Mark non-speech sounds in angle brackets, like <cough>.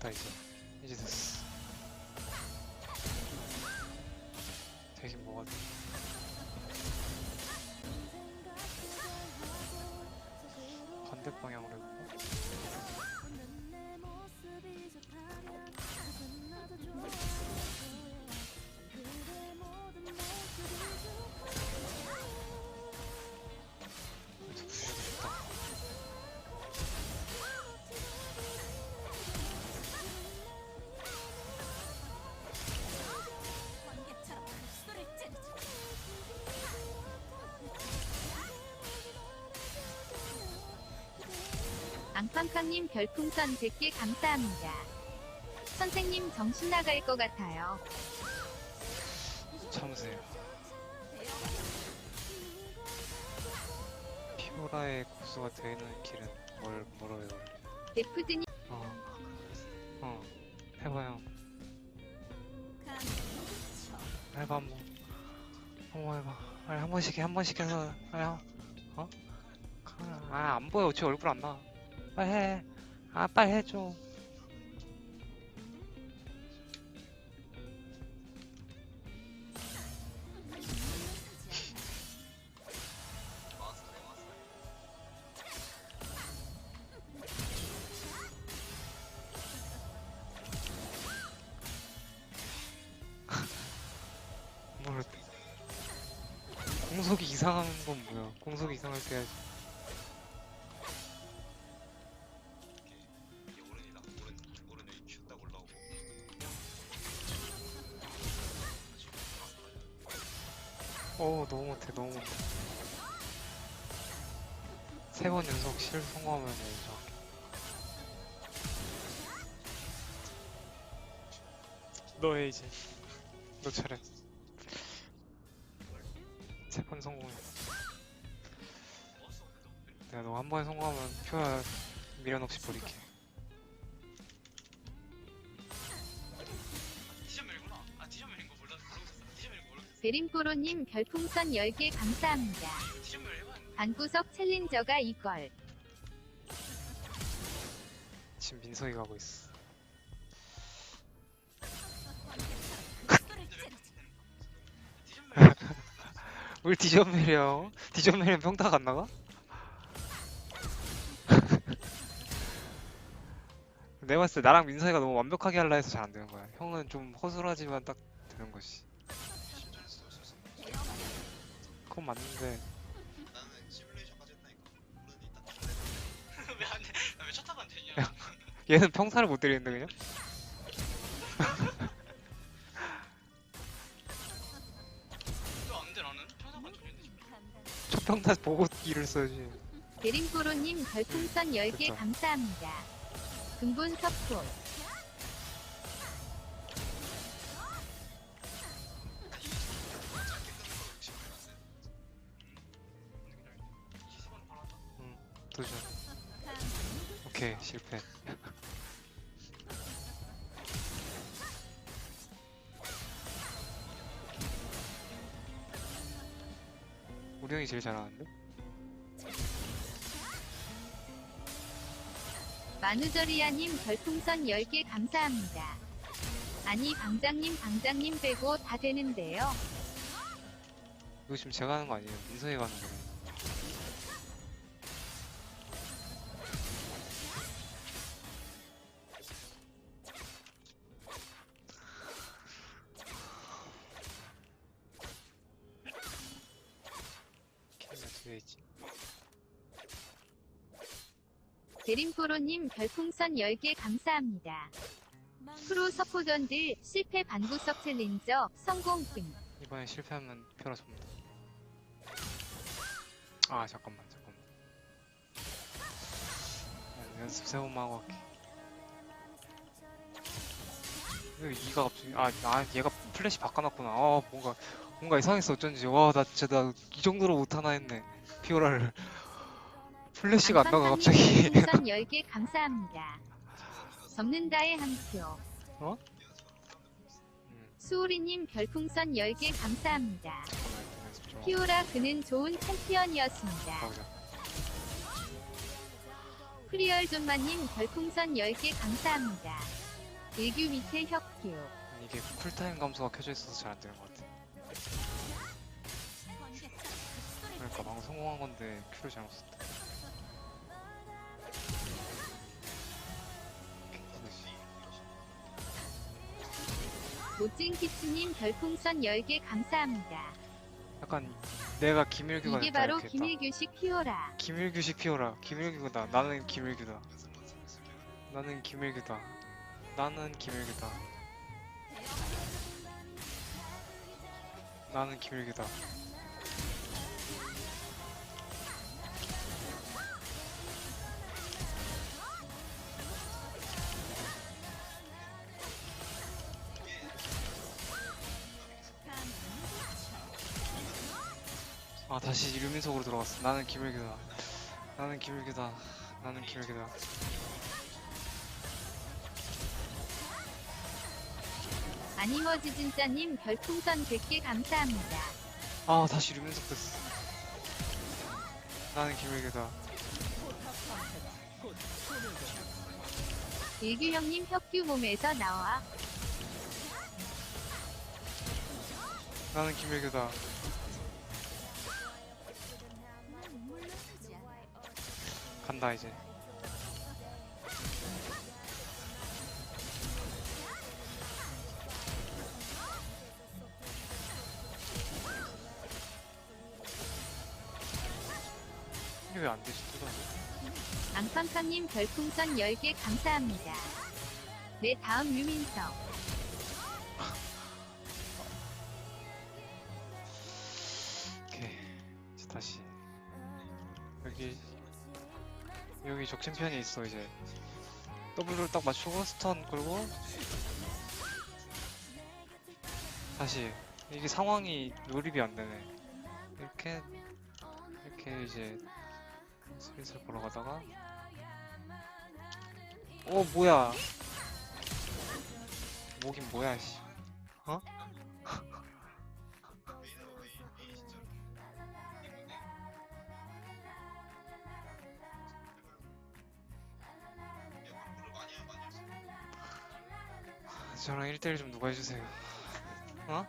됐다 이제. 이제 됐어. 되긴 뭐가 돼? 반대 방향으로 앙팡팡님 별풍선 100개 감사합니다. 선생님 정신 나갈 것 같아요. 참으세요. 피오라의 고수가 되는 길은 멀, 멀어요? 데프드님. 어, 어. 해봐요 해봐 한 번 한번 해봐. 아니 한 번씩 해, 한 번씩 해서 아야 어? 아 안 보여. 제 얼굴 안 나 와 빨리 해아 빨리 해줘. 뭘 공속이 이상한 건 뭐야? 공속이 이상할 때 해야지 어 너무 못해 너무 못해. 세 번 연속 실 성공하면 되죠 너해 이제. 너 차례. 세 번 성공해. 내가 너 한 번에 성공하면 표야 미련 없이 버릴게 베림포로님 별풍선 10개 감사합니다. 반구석 챌린저가 이걸. 지금 민석이 가고 있어 <laughs> 우리 디전멜이야 디전멜은 평타가 안 나가? <laughs> 내가 봤을 때 나랑 민서이가 너무 완벽하게 할라 해서 잘 안 되는 거야 형은 좀 허술하지만 딱 되는 것이 그건 맞는데 나는 시뮬레이션까지 했다니까. 오른이 딱. 왜안 돼? 나왜 첫 타고 안 되냐? 얘는 평타를 못 때리는데 그냥? <laughs> 왜안 돼? 나는 평타가 안 되는데. 지금. 첫 평타 보고 일을 써야지 베림포로님 별풍선 10개 됐다. 감사합니다. 근본 서포. 응 도전 오케이 실패 <laughs> 우리 형이 제일 잘하는데? 마누저리아님 별풍선 10개 감사합니다. 아니 방장님 방장님 빼고 다 되는데요. 이거 지금 제가 하는 거 아니에요 민서이가 하는 거예요 있지 베림포로님 별풍선 10개 감사합니다. 프로 서포전들 실패 반구석 챌린저 성공 등. 이번에 실패하면 표라 접니다. 아 잠깐만 잠깐만. 야, 연습 세 번만 하고 할게. 왜 이가 갑자기 아, 아 얘가 플래시 바꿔놨구나. 아 뭔가 뭔가 이상했어 어쩐지. 와 나 진짜 나 이 정도로 못하나 했네. 피오라를 <laughs> 플래시가 안 나가 갑자기. 님 별풍선 10개 감사합니다. 접는다의 한 표. 음, 수우리님 별풍선 10개 감사합니다. 피오라 그는 좋은 챔피언이었습니다. 프리얼 존마님 별풍선 10개 감사합니다. 일규 밑에 혁규. 이게 쿨타임 감소가 켜져 있어서 잘 안 되는 것 같아. 그 그러니까 방금 성공한 건데 큐를 잘못 썼다. 모찐 키츠님 별풍선 10개 감사합니다. 약간 내가 김일규가 이게 됐다 바로 이렇게 했다. 김일규식 피오라. 김일규식 피오라. 김일규다. 나는 김일규다. 나는 김일규다. 나는 김일규다. 나는 김일규다. 아 다시 류민석으로 들어갔어. 나는 김일규다. 나는 김일규다. 나는 김일규다. 아니머지 진짜님 별풍선 100개 감사합니다. 아 다시 류민석 됐어. 나는 김일규다. 일규 형님 혁규 몸에서 나와. 나는 김일규다. 간다 이제. 이게 왜 안 되지? 뜯어져. 앙팡팡님 별풍선 10개 감사합니다. 내 다음 유민석. 오케이. 이제 다시. 여기 여기 적 챔피언이 있어 이제. W를 딱 맞추고 스턴 걸고. 다시. 이게 상황이 몰입이 안 되네. 이렇게 이렇게 이제 슬슬 걸어가다가. 어 뭐야. 뭐긴 뭐야 씨 저랑 1대1 좀 누가 해주세요 어?